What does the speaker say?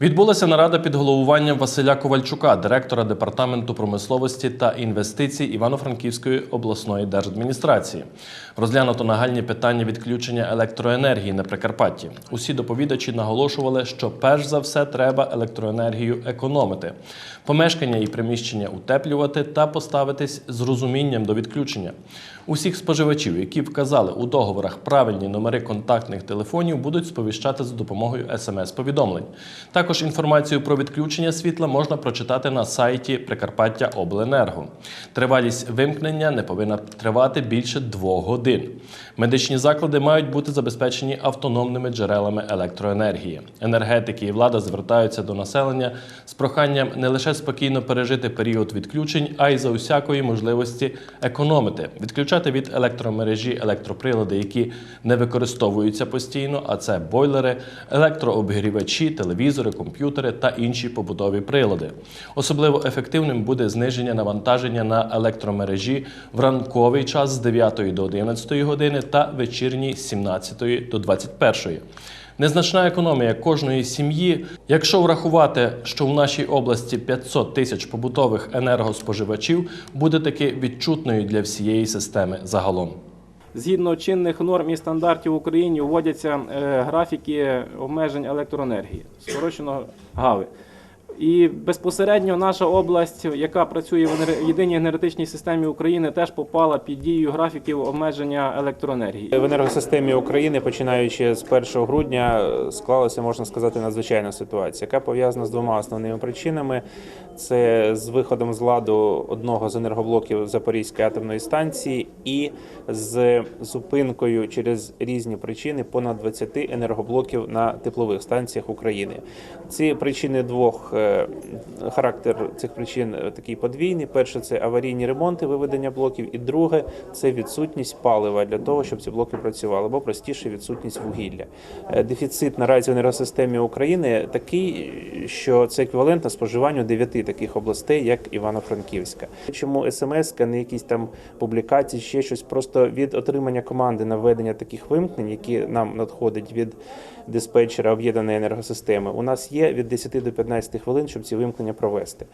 Відбулася нарада під головуванням Василя Ковальчука, директора департаменту промисловості та інвестицій Івано-Франківської обласної держадміністрації. Розглянуто нагальні питання відключення електроенергії на Прикарпатті. Усі доповідачі наголошували, що перш за все треба електроенергію економити, помешкання і приміщення утеплювати та поставитись з розумінням до відключення. Усіх споживачів, які вказали у договорах правильні номери контактних телефонів, будуть сповіщати за допомогою смс-повідомлень. Також інформацію про відключення світла можна прочитати на сайті Прикарпаття Обленерго. Тривалість вимкнення не повинна тривати більше двох годин. Медичні заклади мають бути забезпечені автономними джерелами електроенергії. Енергетики і влада звертаються до населення з проханням не лише спокійно пережити період відключень, а й за усякої можливості економити, відключати від електромережі електроприлади, які не використовуються постійно, а це бойлери, електрообігрівачі, телевізори, комп'ютери та інші побутові прилади. Особливо ефективним буде зниження навантаження на електромережі в ранковий час з 9 до 11 години та вечірній з 17 до 21. Незначна економія кожної сім'ї, якщо врахувати, що в нашій області 500 тисяч побутових енергоспоживачів, буде таки відчутною для всієї системи загалом. Згідно чинних норм і стандартів в Україні вводяться е, графіки обмежень електроенергії, скорочено ГАВи. І безпосередньо наша область, яка працює в єдиній енергетичній системі України, теж попала під дію графіків обмеження електроенергії. В енергосистемі України, починаючи з 1 грудня, склалася, можна сказати, надзвичайна ситуація, яка пов'язана з двома основними причинами: це з виходом з ладу одного з енергоблоків Запорізької атомної станції і з зупинкою через різні причини понад 20 енергоблоків на теплових станціях України. Ці причини двох е, характер цих причин е, такий подвійний. Перше це аварійні ремонти виведення блоків, і друге це відсутність палива для того, щоб ці блоки працювали, або простіше відсутність вугілля. Е, Дефіцит наразі в енергосистемі України такий, що це еквівалентно споживанню дев'яти таких областей, як Івано-Франківська. Чому смс, не якісь там публікації, ще щось просто від отримання команди на введення таких вимкнень, які нам надходять від диспетчера об'єднаної енергосистеми. У нас є від 10 до 15 хвилин, щоб ці вимкнення провести.